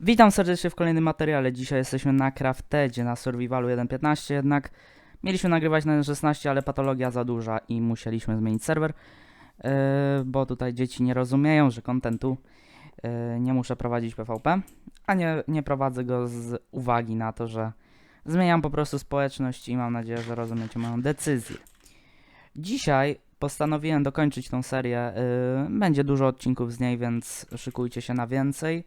Witam serdecznie w kolejnym materiale. Dzisiaj jesteśmy na Craftedzie, na Survivalu 1.15, jednak mieliśmy nagrywać na 1.16, ale patologia za duża i musieliśmy zmienić serwer, yy, bo tutaj dzieci nie rozumieją, że kontentu yy, nie muszę prowadzić PvP, a nie, nie prowadzę go z uwagi na to, że zmieniam po prostu społeczność i mam nadzieję, że rozumiecie moją decyzję. Dzisiaj postanowiłem dokończyć tą serię. Yy, będzie dużo odcinków z niej, więc szykujcie się na więcej.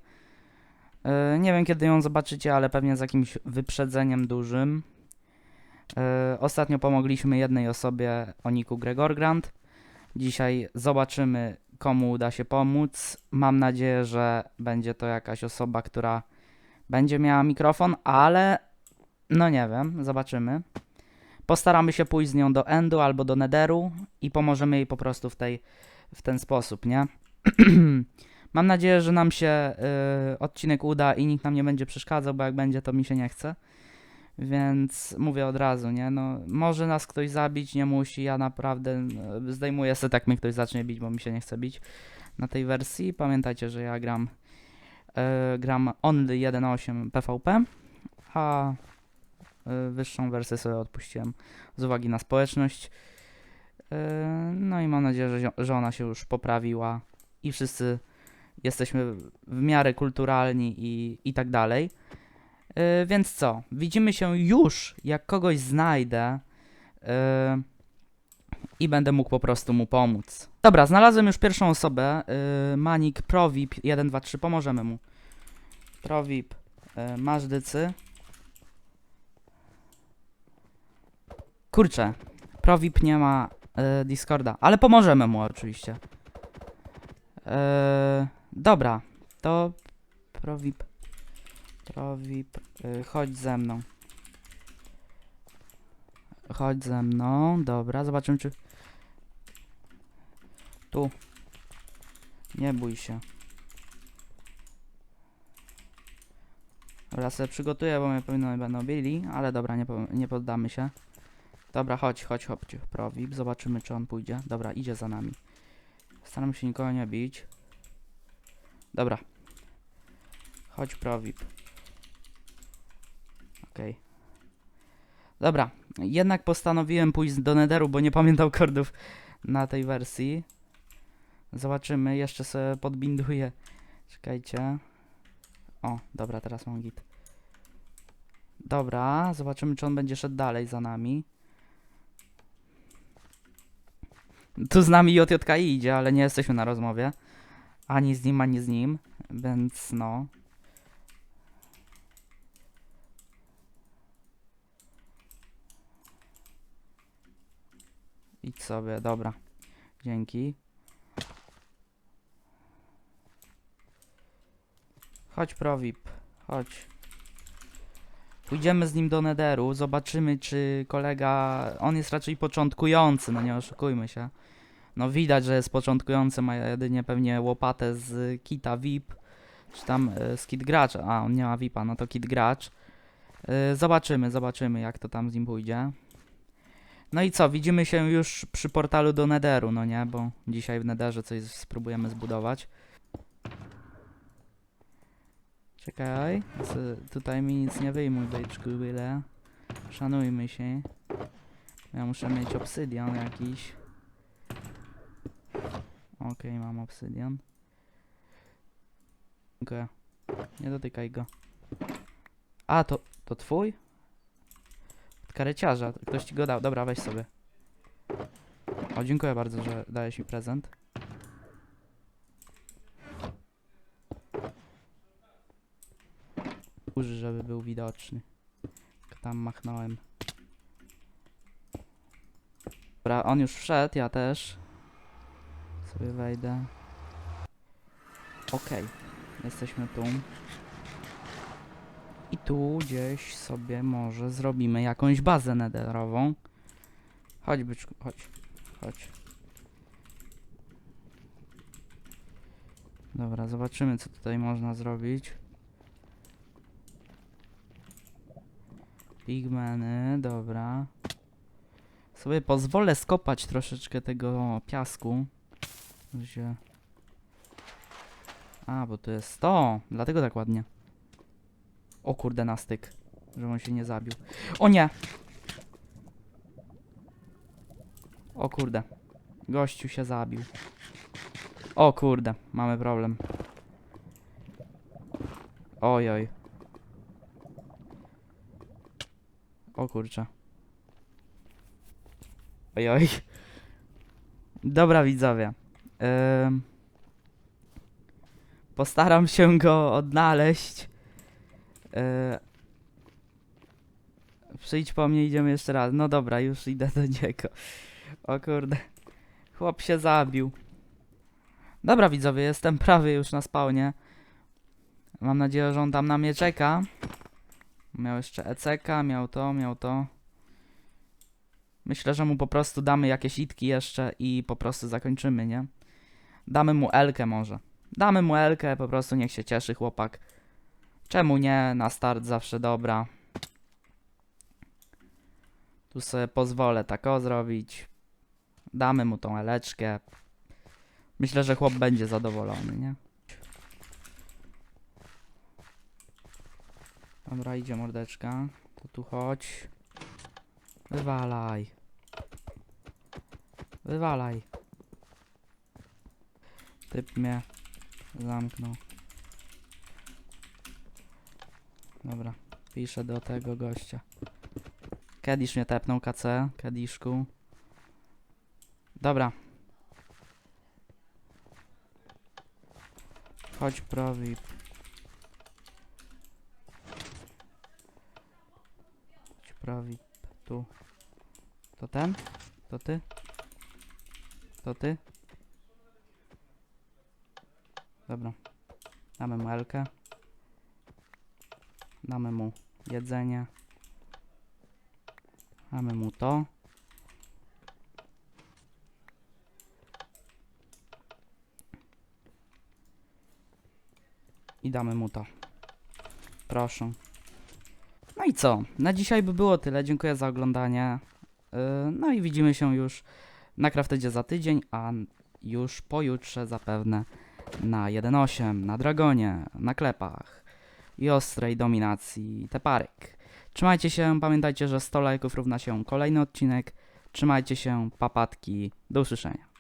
Yy, nie wiem kiedy ją zobaczycie, ale pewnie z jakimś wyprzedzeniem dużym. Yy, ostatnio pomogliśmy jednej osobie o niku Gregor Grant. Dzisiaj zobaczymy, komu uda się pomóc. Mam nadzieję, że będzie to jakaś osoba, która będzie miała mikrofon, ale no nie wiem, zobaczymy. Postaramy się pójść z nią do Endu albo do Netheru i pomożemy jej po prostu w, tej, w ten sposób, nie? Mam nadzieję, że nam się y, odcinek uda i nikt nam nie będzie przeszkadzał, bo jak będzie, to mi się nie chce. Więc mówię od razu, nie? No, może nas ktoś zabić, nie musi. Ja naprawdę y, zdejmuję se, tak mnie ktoś zacznie bić, bo mi się nie chce bić na tej wersji. Pamiętajcie, że ja gram, y, gram only 1.8 PvP, a y, wyższą wersję sobie odpuściłem z uwagi na społeczność. Y, no i mam nadzieję, że, że ona się już poprawiła i wszyscy jesteśmy w miarę kulturalni i, i tak dalej. Yy, więc co? Widzimy się już, jak kogoś znajdę yy, i będę mógł po prostu mu pomóc. Dobra, znalazłem już pierwszą osobę. Yy, Manik Provip 1, 2, 3, pomożemy mu. Provip, yy. Kurczę, Provip nie ma yy, Discorda, ale pomożemy mu oczywiście. Eee, dobra, to Provip. Provip, y, chodź ze mną. Chodź ze mną, dobra, zobaczymy czy... Tu. Nie bój się. Dobra, sobie przygotuję, bo mnie pewno będą bili, ale dobra, nie, nie poddamy się. Dobra, chodź, chodź, chodź, Provip, zobaczymy czy on pójdzie. Dobra, idzie za nami. Staram się nikogo nie bić. Dobra. Chodź Provip. Okej. Dobra. Jednak postanowiłem pójść do Netheru, bo nie pamiętam kordów na tej wersji. Zobaczymy. Jeszcze sobie podbinduję. Czekajcie. O, dobra, teraz mam git. Dobra, zobaczymy czy on będzie szedł dalej za nami. Tu z nami JJKI idzie, ale nie jesteśmy na rozmowie. Ani z nim, ani z nim, więc no. Idź sobie, dobra. Dzięki. Chodź, Provip, chodź. Pójdziemy z nim do Netheru, zobaczymy czy kolega, on jest raczej początkujący, no nie oszukujmy się. No widać, że jest początkujący, ma jedynie pewnie łopatę z kita VIP, czy tam y, z kit gracz, a on nie ma VIPa, no to kit gracz. Y, zobaczymy, zobaczymy jak to tam z nim pójdzie. No i co, widzimy się już przy portalu do Netheru, no nie, bo dzisiaj w Netherze coś spróbujemy zbudować. Czekaj, tutaj mi nic nie wyjmuj, byczku, byle. Szanujmy się. Ja muszę mieć obsydian jakiś. Okej, mam obsydian. Dziękuję. Nie dotykaj go. A, to, to twój? Od kareciarza. Ktoś ci go dał. Dobra, weź sobie. O, dziękuję bardzo, że dałeś mi prezent. Uży, żeby był widoczny. Tam machnąłem. Dobra, on już wszedł, ja też. Sobie wejdę. Okej, jesteśmy tu. I tu gdzieś sobie może zrobimy jakąś bazę netherową. Chodź byczku, chodź, chodź. Dobra, zobaczymy co tutaj można zrobić. Pigmeny, dobra. Sobie pozwolę skopać troszeczkę tego piasku. Się... A, bo to jest to, dlatego tak ładnie. O kurde, na styk. Żeby on się nie zabił. O nie! O kurde. Gościu się zabił. O kurde, mamy problem. Oj, oj. O kurczę. Oj, oj. Dobra, widzowie. Postaram się go odnaleźć. Yy, przyjdź po mnie, idziemy jeszcze raz. No dobra, już idę do niego. O kurde. Chłop się zabił. Dobra, widzowie, jestem prawie już na spawnie. Mam nadzieję, że on tam na mnie czeka. Miał jeszcze ECK, miał to, miał to. Myślę, że mu po prostu damy jakieś itki jeszcze i po prostu zakończymy, nie? Damy mu Elkę może. Damy mu Elkę, po prostu niech się cieszy chłopak. Czemu nie? Na start zawsze dobra. Tu sobie pozwolę tak o zrobić. Damy mu tą Eleczkę. Myślę, że chłop będzie zadowolony, nie? Dobra, idzie mordeczka. To tu chodź. Wywalaj. Wywalaj. Typ mnie zamknął. Dobra, piszę do tego gościa. Kedisz mnie tepnął KC, Kediszku. Dobra. Chodź prowi. Chodź prowi. Tu. To ten? To ty? To ty? Dobra. Damy mu Elkę. Damy mu jedzenie. Damy mu to. I damy mu to. Proszę. No i co? Na dzisiaj by było tyle. Dziękuję za oglądanie. Yy, No i widzimy się już na Craftedzie za tydzień, a już pojutrze zapewne na 1.8, na Dragonie, na klepach i ostrej dominacji teparek. Trzymajcie się, pamiętajcie, że 100 lajków równa się kolejny odcinek. Trzymajcie się, papatki, do usłyszenia.